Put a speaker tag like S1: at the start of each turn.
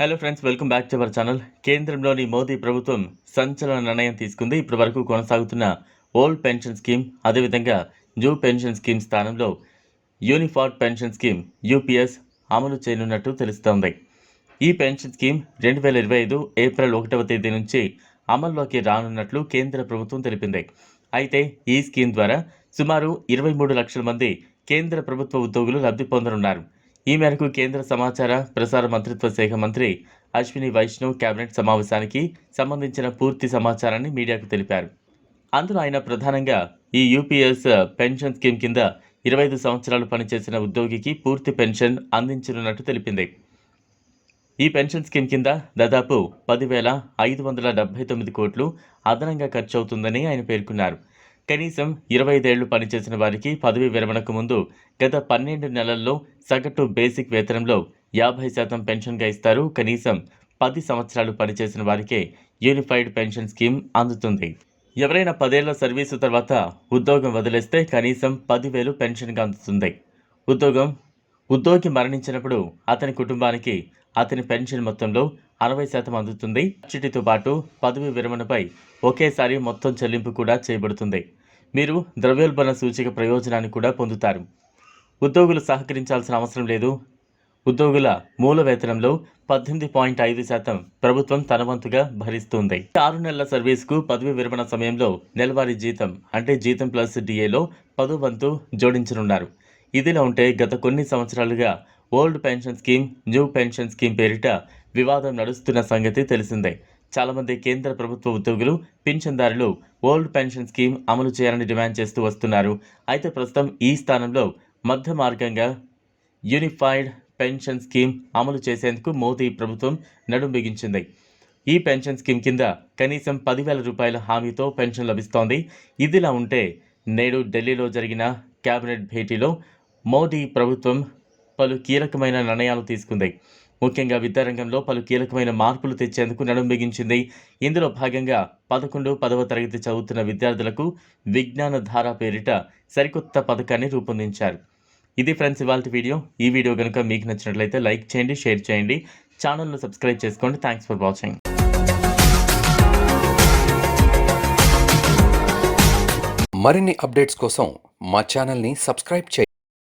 S1: Hello friends welcome back to our channel కేంద్రంలోని మోదీ ప్రభుత్వం సంచలన నిర్ణయం తీసుకుంది ఇప్పటి వరకు కొనసాగుతున్న ఓల్డ్ పెన్షన్ స్కీమ్ అదేవిధంగా న్యూ పెన్షన్ స్కీమ్ స్థానంలో యూనిఫార్డ్ పెన్షన్ స్కీమ్ యూపీఎస్ అమలు చేయనున్నట్టు తెలుస్తోంది ఈ పెన్షన్ స్కీమ్ రెండు వేల ఇరవై ఐదు ఏప్రిల్ ఒకటవ తేదీ నుంచి అమల్లోకి రానున్నట్లు కేంద్ర ప్రభుత్వం తెలిపింది అయితే ఈ స్కీమ్ ద్వారా సుమారు ఇరవై మూడు లక్షల మంది కేంద్ర ప్రభుత్వ ఉద్యోగులు లబ్ధి పొందనున్నారు ఈ మేరకు కేంద్ర సమాచార ప్రసార మంత్రిత్వ శాఖ మంత్రి అశ్విని వైష్ణవ్ కేబినెట్ సమావేశానికి సంబంధించిన పూర్తి సమాచారాన్ని మీడియాకు తెలిపారు. అందులో ఆయన ప్రధానంగా ఈ యూపీఎస్ పెన్షన్ స్కీమ్ కింద ఇరవై ఐదు సంవత్సరాలు పనిచేసిన ఉద్యోగికి పూర్తి పెన్షన్ అందించనున్నట్టు తెలిపింది. ఈ పెన్షన్ స్కీమ్ కింద దాదాపు పదివేల ఐదు వందల డెబ్బై తొమ్మిది కోట్లు అదనంగా ఖర్చు అవుతుందని ఆయన పేర్కొన్నారు. కనీసం ఇరవై ఐదేళ్ళు పనిచేసిన వారికి పదవి విరమణకు ముందు గత పన్నెండు నెలల్లో సగటు బేసిక్ వేతనంలో యాభై శాతం పెన్షన్గా ఇస్తారు. కనీసం పది సంవత్సరాలు పనిచేసిన వారికే యూనిఫైడ్ పెన్షన్ స్కీమ్ అందుతుంది. ఎవరైనా పదేళ్ళ సర్వీసు తర్వాత ఉద్యోగం వదిలేస్తే కనీసం పదివేలు పెన్షన్గా అందుతుంది. ఉద్యోగం ఉద్యోగి మరణించినప్పుడు అతని కుటుంబానికి అతని పెన్షన్ మొత్తంలో అరవై శాతం అందుతుంది. చిటితో పాటు పదవి విరమణపై ఒకేసారి మొత్తం చెల్లింపు కూడా చేయబడుతుంది. మీరు ద్రవ్యోల్బణ సూచిక ప్రయోజనాన్ని కూడా పొందుతారు. ఉద్యోగులు సహకరించాల్సిన అవసరం లేదు. ఉద్యోగుల మూల వేతనంలో పద్దెనిమిది పాయింట్ ఐదు శాతం ప్రభుత్వం తన వంతుగా భరిస్తుంది. ఆరు నెలల సర్వీస్కు పదవి విరమణ సమయంలో నెలవారీ జీతం అంటే జీతం ప్లస్ డిఏలో పదో వంతు జోడించనున్నారు. ఇదిలా ఉంటే గత కొన్ని సంవత్సరాలుగా old pension scheme new pension scheme పేరిట వివాదం నడుస్తున్న సంగతి తెలిసిందే. చాలామంది కేంద్ర ప్రభుత్వ ఉద్యోగులు పింఛన్దారులు ఓల్డ్ పెన్షన్ స్కీమ్ అమలు చేయాలని డిమాండ్ చేస్తూ వస్తున్నారు. అయితే ప్రస్తుతం ఈ స్థానంలో మధ్య మార్గంగా యూనిఫైడ్ పెన్షన్ స్కీమ్ అమలు చేసేందుకు మోదీ ప్రభుత్వం నడుం బిగించింది. ఈ పెన్షన్ స్కీమ్ కింద కనీసం పదివేల రూపాయల హామీతో పెన్షన్ లభిస్తోంది. ఇదిలా ఉంటే నేడు ఢిల్లీలో జరిగిన కేబినెట్ భేటీలో మోదీ ప్రభుత్వం పలు కీలకమైన నిర్ణయాలు తీసుకుంది. ముఖ్యంగా విద్యారంగంలో పలు కీలకమైన మార్పులు తెచ్చేందుకు నడుం బిగించింది. ఇందులో భాగంగా పదకొండు పదవ తరగతి చదువుతున్న విద్యార్థులకు విజ్ఞాన ధార పేరిట సరికొత్త పథకాన్ని రూపొందించారు. ఇది ఫ్రెండ్స్ ఇవాళ వీడియో. ఈ వీడియో కనుక మీకు నచ్చినట్లయితే లైక్ చేయండి షేర్ చేయండి. ఛానల్ను సబ్స్క్రైబ్ చేసుకోండి. Thanks for watching.
S2: మరిన్ని అప్డేట్స్ కోసం మా ఛానల్ని సబ్స్క్రైబ్ చేయండి